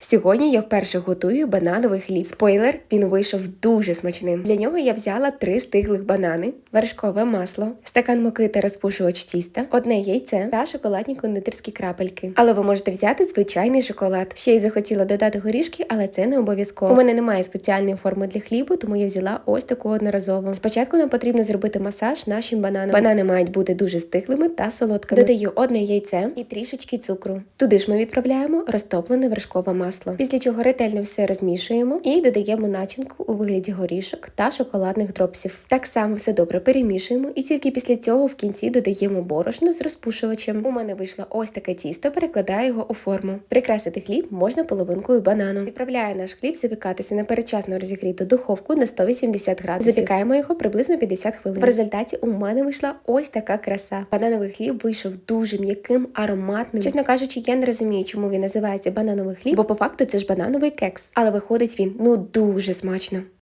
Сьогодні я вперше готую банановий хліб. Спойлер, він вийшов дуже смачним. Для нього я взяла три стиглих банани, вершкове масло, стакан муки та розпушувач тіста, одне яйце та шоколадні кондитерські крапельки. Але ви можете взяти звичайний шоколад. Ще й захотіла додати горішки, але це не обов'язково. У мене немає спеціальної форми для хлібу, тому я взяла ось таку одноразову. Спочатку нам потрібно зробити масаж нашим бананам. Банани мають бути дуже стиглими та солодкими. Додаю одне яйце і трішечки цукру. Туди ж ми відправляємо розтоплене вершкове масло. Після чого ретельно все розмішуємо і додаємо начинку у вигляді горішок та шоколадних дропсів. Так само все добре перемішуємо, і тільки після цього в кінці додаємо борошно з розпушувачем. У мене вийшло ось таке тісто, перекладаю його у форму. Прикрасити хліб можна половинкою банану. Відправляю наш хліб запікатися на передчасно розігріту духовку на 180 градусів. Запікаємо його приблизно 50 хвилин. В результаті у мене вийшла ось така краса. Банановий хліб вийшов дуже м'яким, ароматним. Чесно кажучи, я не розумію, чому він називається банановий хліб, бо по факту це ж банановий кекс, але виходить він ну дуже смачно.